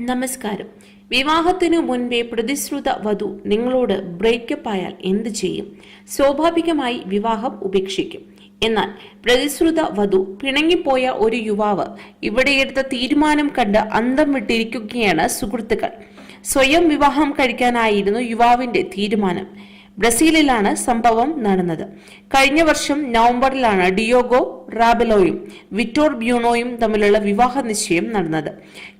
നമസ്കാരം. വിവാഹത്തിനു മുൻപേ പ്രതിശ്രുത വധു നിങ്ങളോട് ബ്രേക്കപ്പ് ആയാൽ എന്ത് ചെയ്യും? സ്വാഭാവികമായി വിവാഹം ഉപേക്ഷിക്കും. എന്നാൽ പ്രതിശ്രുത വധു പിണങ്ങിപ്പോയ ഒരു യുവാവ് ഇവിടെ എടുത്ത തീരുമാനം കണ്ട് അന്തം വിട്ടിരിക്കുകയാണ് സുഹൃത്തുക്കൾ. സ്വയം വിവാഹം കഴിക്കാനായിരുന്നു യുവാവിന്റെ തീരുമാനം. ബ്രസീലിലാണ് സംഭവം നടന്നത്. കഴിഞ്ഞ വർഷം നവംബറിലാണ് ഡിയോഗോ റാബലോയും വിറ്റോർ ബ്യൂണോയും തമ്മിലുള്ള വിവാഹ നിശ്ചയം നടന്നത്.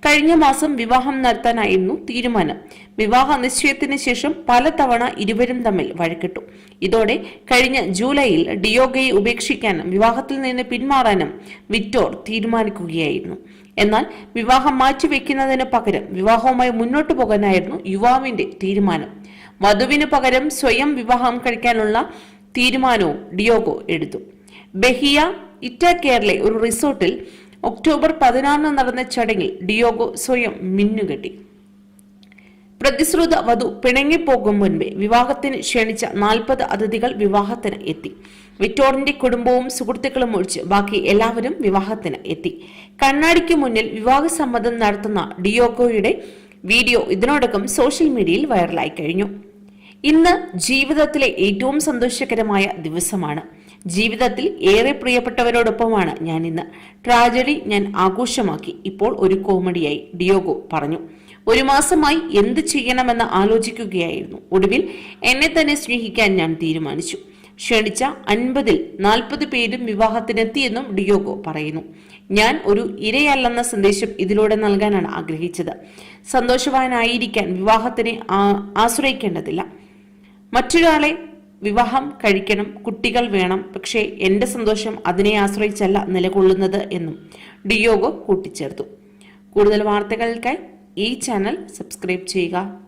കഴിഞ്ഞ മാസം വിവാഹം നടത്താനായിരുന്നു തീരുമാനം. വിവാഹ നിശ്ചയത്തിന് ശേഷം പലതവണ ഇരുവരും തമ്മിൽ വഴക്കിട്ടു. ഇതോടെ കഴിഞ്ഞ ജൂലൈയിൽ ഡിയോഗയെ ഉപേക്ഷിക്കാനും വിവാഹത്തിൽ നിന്ന് പിന്മാറാനും വിറ്റോർ തീരുമാനിക്കുകയായിരുന്നു. എന്നാൽ വിവാഹം മാറ്റിവെക്കുന്നതിന് പകരം വിവാഹവുമായി മുന്നോട്ടു പോകാനായിരുന്നു യുവാവിന്റെ തീരുമാനം. വധുവിന് പകരം സ്വയം വിവാഹം കഴിക്കാനുള്ള തീരുമാനവും ഡിയോഗോ എടുത്തു. ബഹിയ ഇറ്റാക്കേറിലെ ഒരു റിസോർട്ടിൽ ഒക്ടോബർ പതിനാറിന് നടന്ന ചടങ്ങിൽ ഡിയോഗോ സ്വയം മിന്നുകെട്ടി. പ്രതിശ്രുത വധു പിണങ്ങിപ്പോകും മുൻപേ വിവാഹത്തിന് ക്ഷണിച്ച നാൽപ്പത് അതിഥികൾ വിവാഹത്തിന് എത്തി. വിറ്റോറിന്റെ കുടുംബവും സുഹൃത്തുക്കളും ഒഴിച്ച് ബാക്കി എല്ലാവരും വിവാഹത്തിന് എത്തി. കണ്ണാടിക്ക് മുന്നിൽ വിവാഹ വിവാഹസമ്മതം നടത്തുന്ന ഡിയോഗോയുടെ വീഡിയോ ഇതിനോടകം സോഷ്യൽ മീഡിയയിൽ വൈറലായി കഴിഞ്ഞു. ഇന്ന് ജീവിതത്തിലെ ഏറ്റവും സന്തോഷകരമായ ദിവസമാണ്. ജീവിതത്തിൽ ഏറെ പ്രിയപ്പെട്ടവരോടൊപ്പമാണ് ഞാൻ ഇന്ന് ട്രാജഡി ഞാൻ ആഘോഷമാക്കി. ഇപ്പോൾ ഒരു കോമഡിയായി ഡിയോഗോ പറഞ്ഞു. ഒരു മാസമായി എന്ത് ചെയ്യണമെന്ന് ആലോചിക്കുകയായിരുന്നു. ഒടുവിൽ എന്നെ തന്നെ സ്നേഹിക്കാൻ ഞാൻ തീരുമാനിച്ചു. ക്ഷണിച്ച അൻപതിൽ നാൽപ്പത് പേരും വിവാഹത്തിനെത്തിയെന്നും ഡിയോഗോ പറയുന്നു. ഞാൻ ഒരു ഇരയല്ലെന്ന സന്ദേശം ഇതിലൂടെ നൽകാനാണ് ആഗ്രഹിച്ചത്. സന്തോഷവാനായിരിക്കാൻ വിവാഹത്തിനെ ആശ്രയിക്കേണ്ടതില്ല. മറ്റൊരാളെ വിവാഹം കഴിക്കണം കുട്ടികൾ വേണം. പക്ഷേ എന്റെ സന്തോഷം അതിനെ ആശ്രയിച്ചല്ല നിലകൊള്ളുന്നത് എന്നും ഡിയോഗോ കൂട്ടിച്ചേർത്തു. കൂടുതൽ വാർത്തകൾക്കായി ഈ ചാനൽ സബ്സ്ക്രൈബ് ചെയ്യുക.